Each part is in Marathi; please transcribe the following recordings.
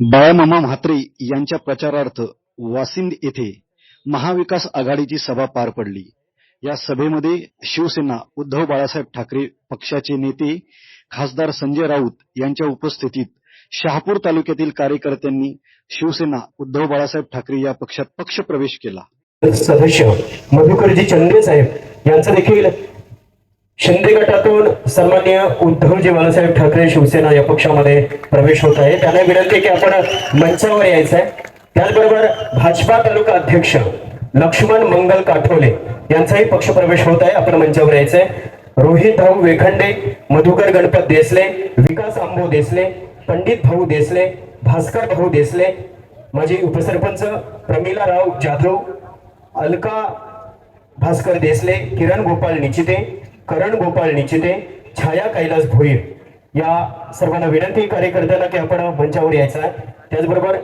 बाळामामा म्हात्रे यांच्या प्रचारार्थ वासिंद येथे महाविकास आघाडीची सभा पार पडली. या सभेमध्ये शिवसेना उद्धव बाळासाहेब ठाकरे पक्षाचे नेते खासदार संजय राऊत यांच्या उपस्थितीत शहापूर तालुक्यातील कार्यकर्त्यांनी शिवसेना उद्धव बाळासाहेब ठाकरे या पक्षात पक्ष प्रवेश केला. सदस्य मधुकरजी चंद्रे साहेब यांचं देखील शिंदे गटातून सन्मान्य उद्धवजी बाळासाहेब ठाकरे शिवसेना या पक्षामध्ये प्रवेश होत आहे. त्यांना विनंती की आपण मंचावर यायचं आहे. त्याचबरोबर भाजपा तालुका अध्यक्ष लक्ष्मण मंगल काठोले यांचाही पक्ष प्रवेश होत आहे. आपण मंचावर यायचंय. रोहित भाऊ वेखंडे मधुकर गणपत देसले विकास आंबो देसले पंडित भाऊ देसले भास्कर भाऊ देसले माजी उपसरपंच प्रमिला राव जाधव अलका भास्कर देसले किरण गोपाल निचिते करण गोपाळ निचिते छाया कैलास भोईर. या सर्वांना विनंती कार्यकर्त्यांना की आपण मंचावर यायचा आहे. त्याचबरोबर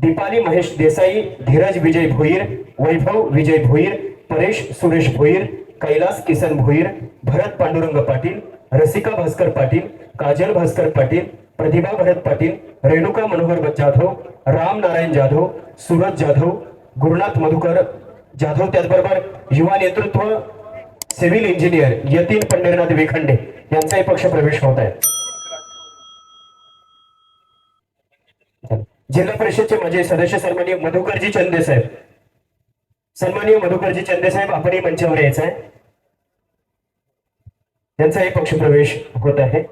दीपाली महेश देसाई धीरज विजय भोईर वैभव विजय भोईर परेश सुरेश भोईर कैलास किसन भोईर भरत पांडुरंग पाटील रसिका भास्कर पाटील काजल भास्कर पाटील प्रतिभा भरत पाटील रेणुका मनोहर जाधव राम नारायण जाधव सूरज जाधव गुरुनाथ मधुकर जाधव त्याचबरोबर युवा नेतृत्व सिव्हिल इंजिनियर यतीन पंढरीनाथ वेखंडे यांचाही पक्ष प्रवेश होत आहे. जिल्हा परिषदचे माझे सदस्य सन्माननीय मधुकरजी चंदे साहेब. सन्माननीय मधुकरजी चंदे साहेब आपणही मंचावर यायचं आहे त्यांचाही पक्ष प्रवेश होत आहे.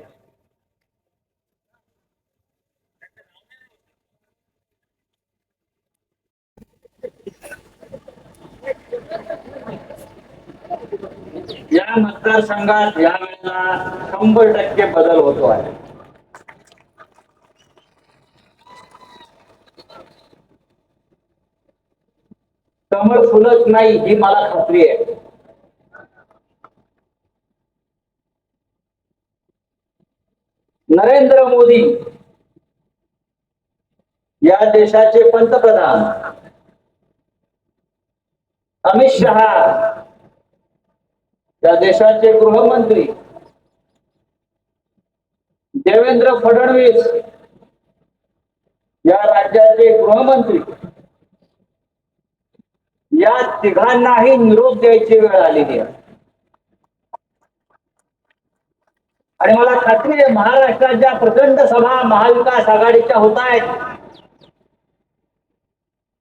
या मतदारसंघात या वेळेला शंभर टक्के बदल होतो आहे. कमळ फुलत नाही ही मला खात्री आहे. नरेंद्र मोदी या देशाचे पंतप्रधान. अमित शहा देशाचे गृहमंत्री देवेंद्र फडणवीस या राज्याचे गृहमंत्री. या तिघांनाही निरोप द्यायची वेळ आलेली आहे. आणि मला खात्री आहे महाराष्ट्रात ज्या प्रचंड सभा महाविकास आघाडीच्या होत आहेत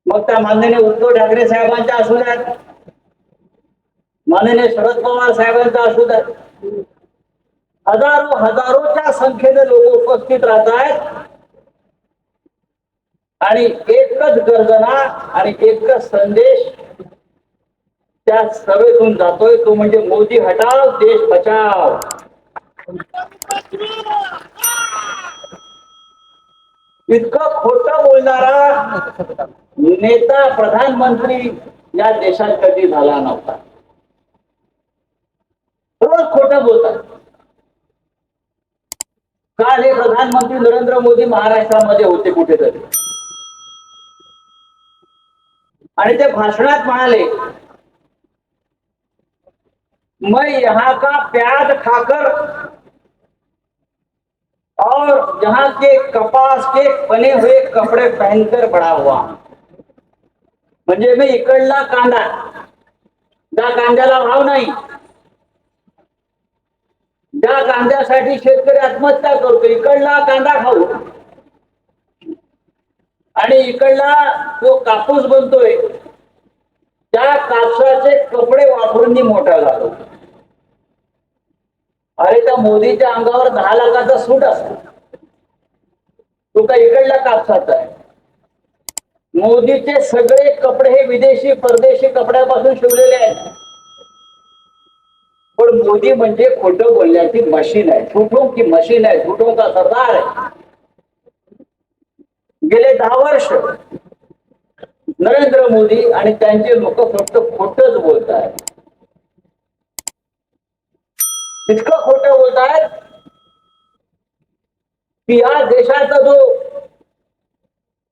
मग त्या माननीय उद्धव ठाकरे साहेबांच्या असू द्यात. माननीय शरद पवार साहेबांचा असू द्या. हजारो हजारोच्या संख्येने लोक उपस्थित राहत आहेत आणि एकच गर्जना आणि एकच संदेश त्या सभेतून जातोय. तो म्हणजे मोदी हटाव देश बचाव. इतकं खोटं बोलणारा नेता प्रधानमंत्री या देशात कधी झाला नव्हता. पदक होतात काल हे प्रधानमंत्री नरेंद्र मोदी महाराष्ट्रामध्ये होते कुठेतरी. आणि ते भाषणात म्हणाले मैं यहाँ का प्याज खाकर और यहाँ के कपास के बने हुए कपड़े पहनकर बड़ा हुआ। म्हणजे मी इकडला कांदा त्या कांद्याला भाव नाही. त्या कांद्यासाठी शेतकरी आत्महत्या करतो. इकडला कांदा खाऊ. आणि इकडला जो कापूस बनतोय. त्या कापसाचे कपडे वापरून मी मोठा झालो. अरे त्या मोदीच्या अंगावर दहा लाखाचा सूट असतो. तो का इकडला कापसाचा आहे? मोदीचे सगळे कपडे हे विदेशी परदेशी कपड्यापासून शिवलेले आहेत. पण मोदी म्हणजे खोटं बोलण्याची मशीन आहे. झुठों की मशीन आहे झुठों का सरदार आहे. गेले दहा वर्ष नरेंद्र मोदी आणि त्यांचे लोक फक्त खोटच बोलत आहेत. इतकं खोटं बोलत आहेत की या देशाचा जो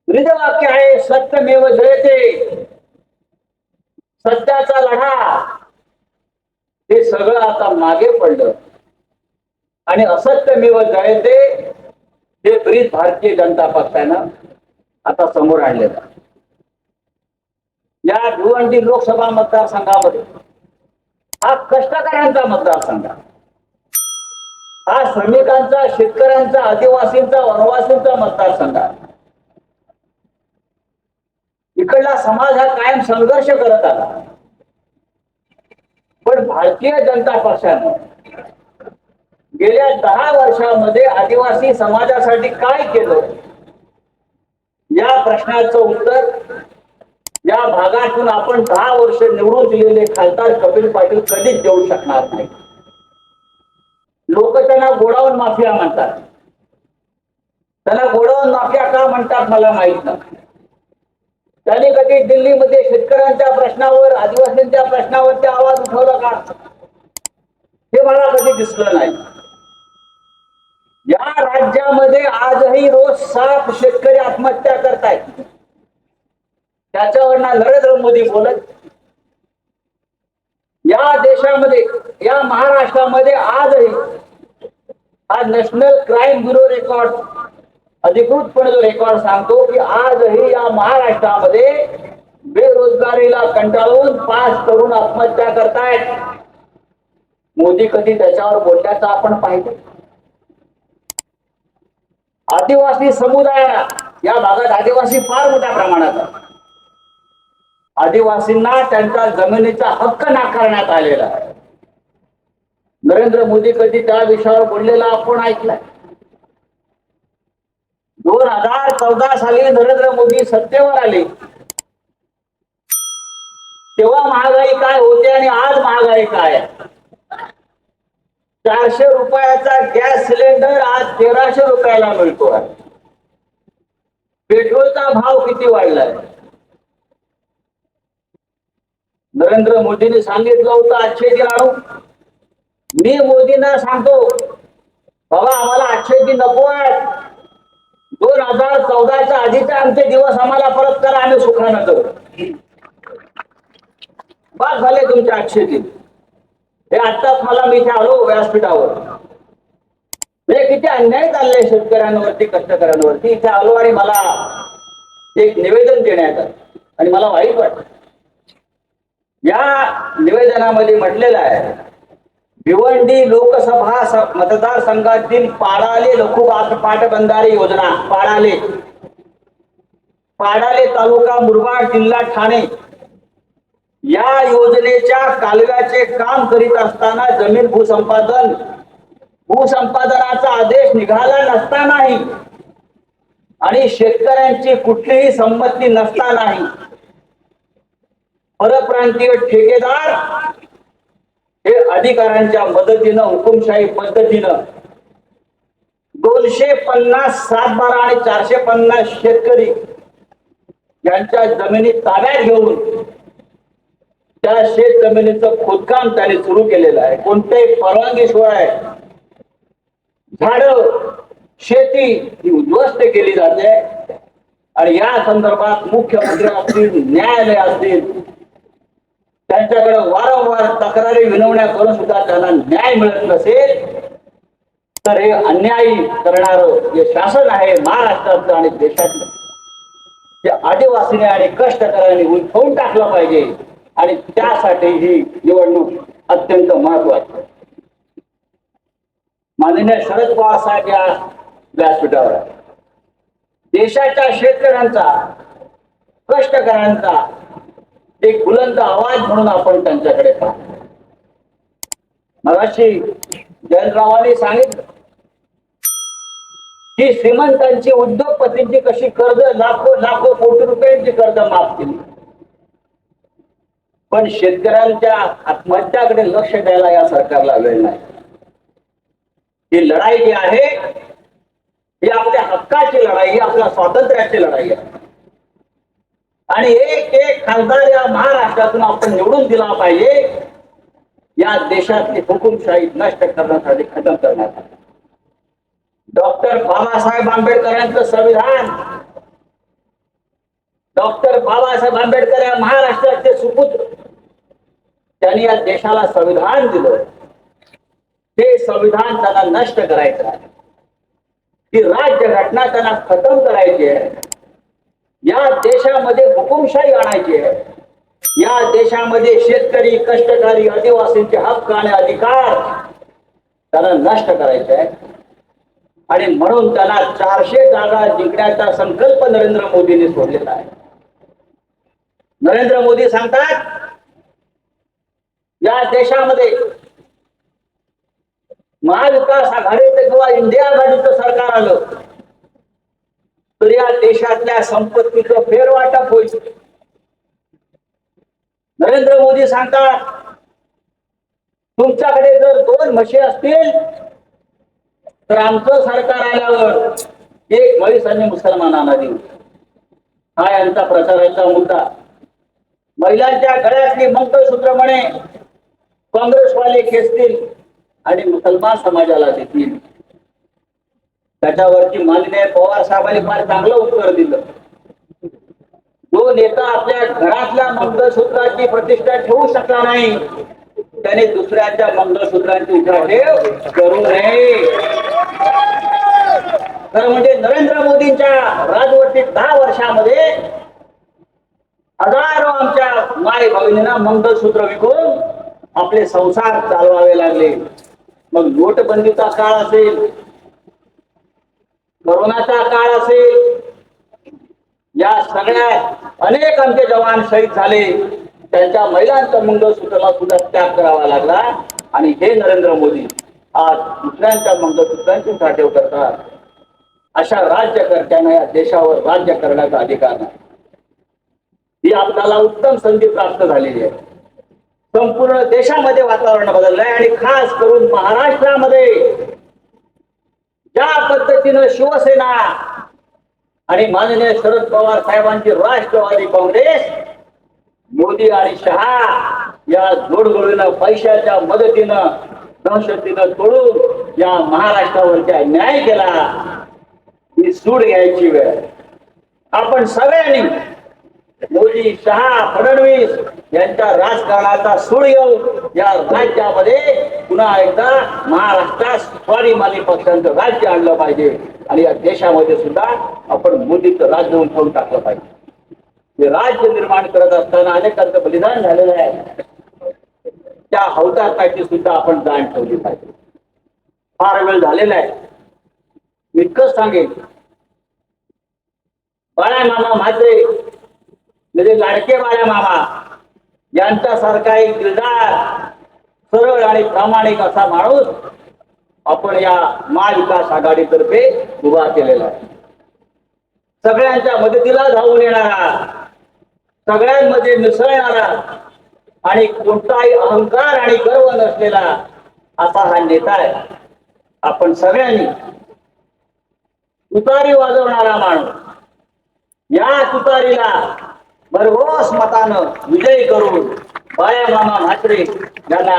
वाक्य आहे सत्यमेव जयते सत्याचा लढा. हे सगळं आता मागे पडलं. आणि असत्यमेव जयते हे ब्रीद भारतीय जनता पक्षानं आता समोर आणलेलं या भिवंडी लोकसभा मतदारसंघामध्ये हा कष्टकऱ्यांचा मतदारसंघ. हा श्रमिकांचा शेतकऱ्यांचा आदिवासींचा वनवासींचा मतदारसंघ. इकडला समाज हा कायम संघर्ष करत आला. पण भारतीय जनता पक्षाने गेल्या दहा वर्षामध्ये आदिवासी समाजासाठी काय केलं? या प्रश्नाचं उत्तर या भागातून आपण दहा वर्ष निवडून दिलेले खासदार कपिल पाटील कधीच देऊ शकणार नाही. लोक त्यांना गोडाऊन माफिया म्हणतात. त्यांना गोडाऊन माफिया का म्हणतात मला माहीत नाही. त्यांनी कधी दिल्लीमध्ये शेतकऱ्यांच्या प्रश्नावर आदिवासींच्या प्रश्नावर ते हे मला कधी दिसलं नाही. या राज्यामध्ये आजही रोज सात शेतकरी आत्महत्या करतायत. त्याच्यावर ना नरेंद्र मोदी बोलत. या देशामध्ये या महाराष्ट्रामध्ये आजही हा नॅशनल क्राईम ब्युरो रेकॉर्ड अधिकृतपणे जो रेकॉर्ड सांगतो की आजही या महाराष्ट्रामध्ये बेरोजगारीला कंटाळून पाच तरुण आत्महत्या करतायत. मोदी कधी त्याच्यावर बोलण्याचं आपण पाहिजे? आदिवासी समुदायाला या भागात आदिवासी फार मोठ्या प्रमाणात आदिवासींना त्यांच्या जमिनीचा हक्क नाकारण्यात आलेला आहे. नरेंद्र मोदी कधी त्या विषयावर बोललेला आपण ऐकलाय? दोन हजार चौदा साली नरेंद्र मोदी सत्तेवर आले. तेव्हा महागाई काय होते आणि आज महागाई काय? आहे चारशे रुपयाचा गॅस सिलेंडर आज तेराशे रुपयाला मिळतो. पेट्रोलचा भाव किती वाढलाय? नरेंद्र मोदींनी सांगितलं होतं आजचे दिन आणू. मी मोदींना सांगतो बाबा आम्हाला आजचे दिन नको आहेत. दोन हजार चौदाच्या आधीचे आमचे दिवस आम्हाला परत करा आम्ही सुखानं करू. बस झाले तुमचे आठशे दिन हे आत्ताच मला मी इथे आलो व्यासपीठावर म्हणजे किती अन्याय चाललाय शेतकऱ्यांवरती कष्टकऱ्यांवरती. इथे आलो आणि मला एक निवेदन देण्यात आलं. आणि मला वाईट वाटत या निवेदनामध्ये म्हटलेलं आहे भिवंडी लोकसभा मतदारसंघातील पाडाले लघु पाटबंधारे योजना. पाडाले. पाडाले तालुका मुरबाड जिल्हा ठाणे. या योजनेच्या कालव्याचे काम करीत असताना जमीन भूसंपादन भूसंपादनाचा आदेश निघाला नसतानाही आणि शेतकऱ्यांची कुठलीही संमती नसतानाही परप्रांतीय ठेकेदार हे अधिकाऱ्यांच्या मदतीनं हुकुमशाही पद्धतीनं दोनशे पन्नास सात बारा आणि चारशे पन्नास शेतकरी यांच्या जमिनी ताब्यात घेऊन त्या शेत जमिनीचं खोदकाम त्याने सुरू केलेलं आहे. कोणत्याही परवानगीशिवाय झाड शेती ही उद्ध्वस्त केली जाते. आणि या संदर्भात मुख्यमंत्री असतील न्यायालय असतील त्यांच्याकडे वारंवार तक्रारी विनवण्या करून सुद्धा त्यांना न्याय मिळत नसेल तर हे अन्यायी करणार जे शासन आहे महाराष्ट्राचं आणि देशातलं ते आदिवासीने आणि कष्टकऱ्यांनी उलथवून टाकलं पाहिजे. आणि त्यासाठी ही निवडणूक अत्यंत महत्वाची माननीय शरद पवार साहेब या व्यासपीठावर देशाच्या शेतकऱ्यांचा कष्टकऱ्यांचा एक बुलंद आवाज म्हणून आपण त्यांच्याकडे पाहतो. मगाशी जयंतरावांनी सांगितलं की श्रीमंतांची उद्योगपतींची कशी कर्ज लाखो लाखो कोटी रुपयांची कर्ज माफ केली. पण शेतकऱ्यांच्या आत्महत्याकडे लक्ष द्यायला या सरकारला वेळ नाही. ही लढाई जी आहे ही आपल्या हक्काची लढाई ही आपल्या स्वातंत्र्याची लढाई आहे. आणि एक एक खासदार या महाराष्ट्रातून आपण निवडून दिला पाहिजे या देशातली हुकुमशाही नष्ट करण्यासाठी खतम करण्यासाठी डॉक्टर बाबासाहेब आंबेडकरांचं संविधान डॉक्टर बाबासाहेब आंबेडकर या महाराष्ट्राचे सुपुत्र. त्यांनी या देशाला संविधान दिलं. ते संविधान त्यांना नष्ट करायचं आहे. ती राज्य घटना त्यांना खतम करायची आहे. या देशामध्ये हुकुमशाही आणायची आहे. या देशामध्ये शेतकरी कष्टकरी आदिवासींचे हक्क आणि अधिकार त्यांना नष्ट करायचे आहे. आणि म्हणून त्यांना चारशे जागा जिंकण्याचा संकल्प नरेंद्र मोदींनी सोडलेला आहे. नरेंद्र मोदी सांगतात या देशामध्ये महाविकास आघाडीचं किंवा इंडिया आघाडीचं सरकार आलं तर या देशातल्या संपत्तीचं फेरवाटप होईल. नरेंद्र मोदी सांगतात तुमच्याकडे जर दोन म्हशी असतील तर आमचं सरकार आल्यावर एक म्हैस आणि मुसलमानांना देऊ हा यांचा प्रचाराचा मुद्दा. महिलांच्या गळ्यातली मंगळसूत्र म्हणे काँग्रेसवाले खेचतील आणि मुसलमान समाजाला देतील. त्याच्यावरती माननीय पवार साहेबांनी फार चांगलं उत्तर दिलं. जो नेता आपल्या घरातल्या मंगळसूत्राची प्रतिष्ठा ठेवू शकला नाही त्याने दुसऱ्याच्या मंगळसूत्रांची उठाठेव करू नये. खरं म्हणजे नरेंद्र मोदींच्या राजवटीत दहा वर्षामध्ये हजारो आमच्या माय भगिनींना मंगळसूत्र विकून आपले संसार चालवावे लागले. मग नोटबंदीचा काळ असेल करोनाचा काळ असेल या सगळ्यात अनेक आमचे जवान शहीद झाले. त्यांच्या महिलांचा मंगळसूत्राला सुद्धा त्याग करावा लागला. आणि हे नरेंद्र मोदी आज दुसऱ्यांच्या मंगळसूत्रांची साठेव करतात. अशा राज्यकर्त्यांना या देशावर राज्य करण्याचा अधिकार नाही. ही आपल्याला उत्तम संधी प्राप्त झालेली आहे. संपूर्ण देशामध्ये वातावरण बदललंय आणि खास करून महाराष्ट्रामध्ये ज्या पद्धतीनं शिवसेना आणि माननीय शरद पवार साहेबांची राष्ट्रवादी काँग्रेस मोदी आणि शहा या जोडगोळीनं पैशाच्या मदतीनं दहशतीनं तोडून या महाराष्ट्रावरती अन्याय केला ही सूड घ्यायची वेळ. आपण सगळ्यांनी मोदी शहा फडणवीस यांच्या राजकारणाचा सूड येऊन या राज्यामध्ये पुन्हा एकदा महाराष्ट्रात स्वाभिमानी पक्षांचं राज्य आणलं पाहिजे. आणि या देशामध्ये सुद्धा आपण मोदीचं राज्य होऊन ठेवून टाकलं पाहिजे. हे राज्य निर्माण करत असताना अनेकांचं बलिदान झालेलं आहे. त्या हौतात्म्याची सुद्धा आपण जाण ठेवली पाहिजे. फार वेळ झालेला आहे. इतकंच सांगेन. बाळा मामा माझे म्हणजे लाडके बाळा मामा यांच्यासारखा एक दिलदार सरळ आणि प्रामाणिक असा माणूस आपण या महाविकास आघाडीतर्फे उभा केलेला आहे. सगळ्यांच्या मदतीला धावून येणारा सगळ्यांमध्ये मिसळणारा आणि कोणताही अहंकार आणि गर्व नसलेला असा हा नेता आहे. आपण सगळ्यांनी तुतारी वाजवणारा माणूस या तुतारीला भरघोस मतानं विजयी करून बाया मामा म्हात्रे यांना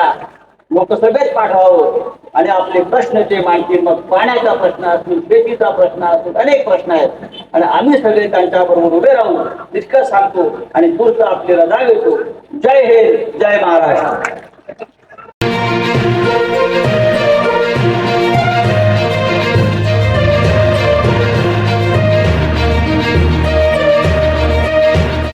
लोकसभेत पाठवावं आणि आपले प्रश्न ते मांडतील मग पाण्याचा प्रश्न असतील शेतीचा प्रश्न असतील अनेक प्रश्न आहेत. आणि आम्ही सगळे त्यांच्याबरोबर उभे राहू तितकं सांगतो आणि पुढचं आपल्याला जाग येतो. जय हिंद जय महाराष्ट्र.